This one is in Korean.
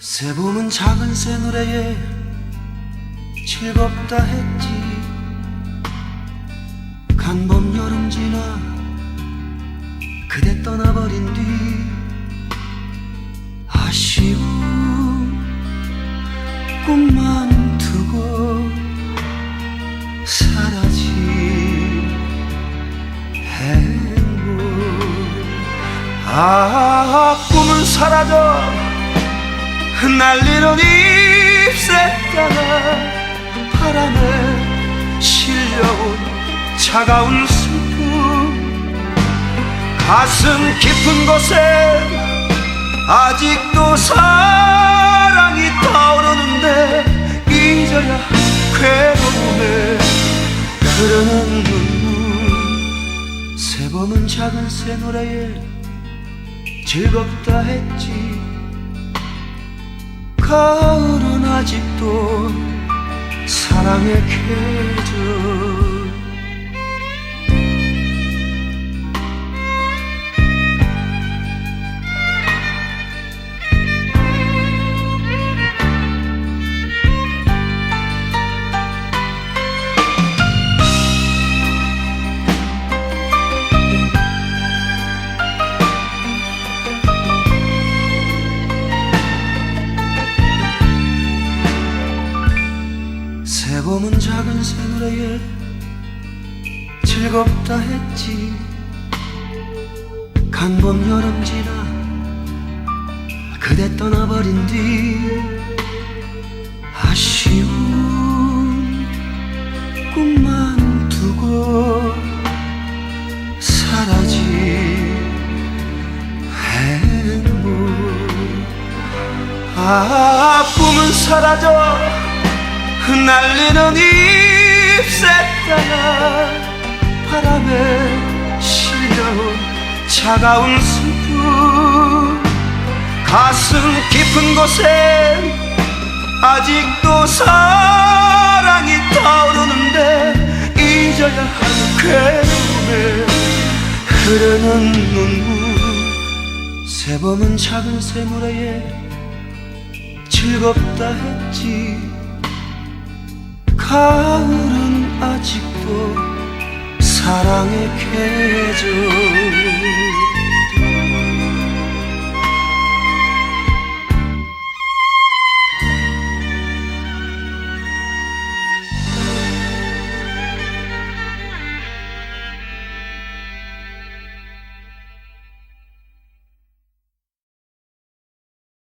새봄은 작은 새 노래에 즐겁다 했지. 간봄 여름 지나 그대 떠나버린 뒤 아쉬운 꿈만 두고 사라진 행복 아 꿈은 사라져 흩날리는 잎새 따라 바람에 실려온 차가운 슬픔. 가슴 깊은 곳에 아직도 사랑이 타오르는데 잊어야 할 괴로움에 흐르는 눈물. 새봄은 작은 새 노래에 즐겁다 했지 가을은 아직도 사랑의 계절 새봄은 작은 새 노래에 즐겁다 했지. 간봄 여름 지나 그대 떠나버린 뒤 아쉬운 꿈만 두고 사라진 행복. 아 꿈은 사라져 흩날리는 잎새 따라 바람에 실려온 차가운 슬픔 가슴 깊은 곳에 아직도 사랑이 타오르는데 잊어야 할 괴로움에 흐르는 눈물. 새봄은 작은 새모래에 즐겁다 했지 가을은 아직도 사랑의 계절